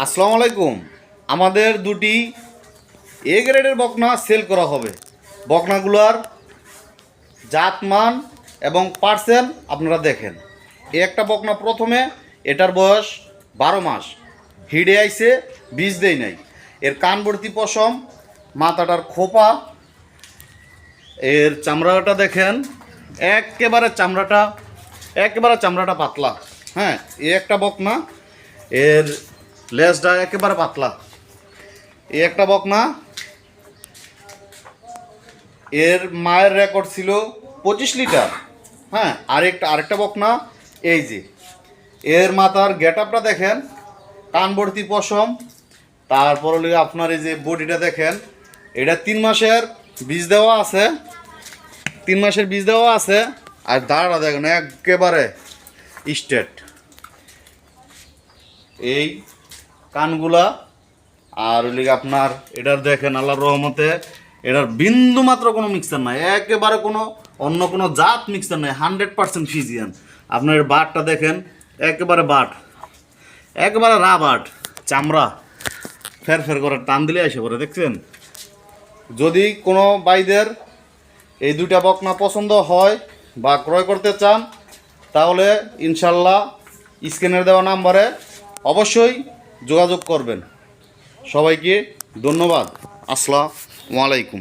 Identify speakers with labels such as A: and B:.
A: আসসালামু আলাইকুম। আমাদের দুটি এ গ্রেডের বকনা সেল করা হবে। বকনাগুলার জাতমান এবং পার্সেল আপনারা দেখেন। এ একটা বকনা প্রথমে, এটার বয়স বারো মাস। হিডে আইসে বীজ দেই নাই। এর কানবর্তী পশম, মাথাটার খোপা, এর চামড়াটা দেখেন, একেবারে চামড়াটা একেবারে চামড়াটা পাতলা। হ্যাঁ এ একটা বকনা, এর লেজটা একেবারে পাতলা। এ একটা বকনা। এর মায়ের রেকর্ড ছিল পঁচিশ লিটার। হ্যাঁ আরেকটা আরেকটা বকনা, এই যে। এর মাথার গেট আপটা দেখেন, কানবর্তী পশম। তারপর হলো আপনার এই যে বডিটা দেখেন, এটা তিন মাসের বীজ দেওয়া আছে। তিন মাসের বীজ দেওয়া আছে। আর দাঁড়া দেখেন, একেবারে স্টেট এই কানগুলা, আর গিয়ে আপনার এটার দেখেন আল্লাহর রহমতে, এটার বিন্দু মাত্র কোনো মিক্সার নাই, একেবারে কোনো অন্য কোনো জাত মিক্সার নাই হান্ড্রেড পার্সেন্ট ফিজিয়ান আপনার বাটটা দেখেন, একেবারে বাট, একেবারে রা বাট, চামড়া, ফের ফের করে টান দিলে এসে পড়ে, দেখছেন? যদি কোনো বাইদের এই দুইটা বকনা পছন্দ হয় বা ক্রয় করতে চান, তাহলে ইনশাল্লাহ স্ক্যানের দেওয়া নাম্বারে অবশ্যই যোগাযোগ করবেন। সবাইকে ধন্যবাদ। আসসালামু আলাইকুম।